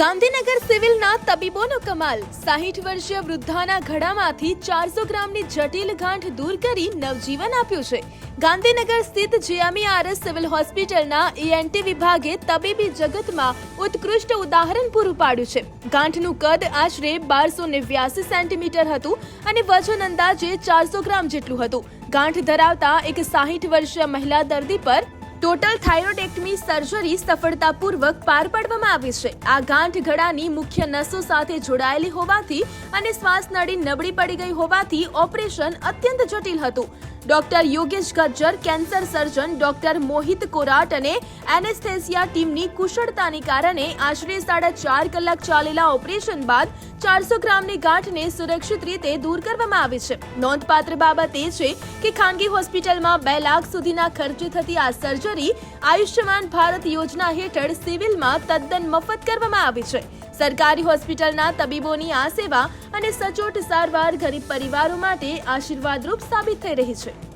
ગાંધીનગર સિવિલના તબીબોનો કમાલ. સાહીઠ વર્ષીય વૃદ્ધાના ઘડામાંથી ચારસો ગ્રામની જટિલ ગાંઠ દૂર કરી નવજીવન આપ્યું છે. ગાંધીનગર સ્થિત જીએમઈઆરએસ સિવિલ હોસ્પિટલના ઈએનટી વિભાગે તબીબી જગતમાં ઉત્કૃષ્ટ ઉદાહરણ પૂરું પાડ્યું છે. ગાંઠનું કદ આશરે બારસો નેવ્યાસી સેન્ટીમીટર હતું અને વજન અંદાજે ચારસો ગ્રામ જેટલું હતું. ગાંઠ ધરાવતા એક સાહીઠ વર્ષીય મહિલા દર્દી પર ટોટલ થાઇરોડેક્ટમી સર્જરી સફળતાપૂર્વક પાર પાડવામાં આવી છે. આ ગાંઠ ગળાની મુખ્ય નસો સાથે જોડાયેલી હોવાથી અને શ્વાસ નળી નબળી પડી ગઈ હોવાથી ઓપરેશન અત્યંત જટિલ હતું. Doctor Yogesh Gajjar, cancer surgeon doctor Mohit Korat અને એનેસ્થેસિયા ટીમની કુશળતાને કારણે આશરે સાડા ચાર કલાક ચાલેલા ઓપરેશન બાદ ચારસો ગ્રામની ગાંઠને સુરક્ષિત રીતે દૂર કરવામાં આવી છે. નોંધપાત્ર બાબત એ છે કે ખાનગી હોસ્પિટલમાં બે લાખ સુધીના ખર્ચે થતી આ સર્જરી આયુષ્યમાન ભારત યોજના હેઠળ સિવિલમાં તદ્દન મફત કરવામાં આવી છે. સરકારી હોસ્પિટલના તબીબોની આ સેવા અને સચોટ સારવાર ગરીબ પરિવારો માટે આશીર્વાદરૂપ સાબિત થઈ રહી છે.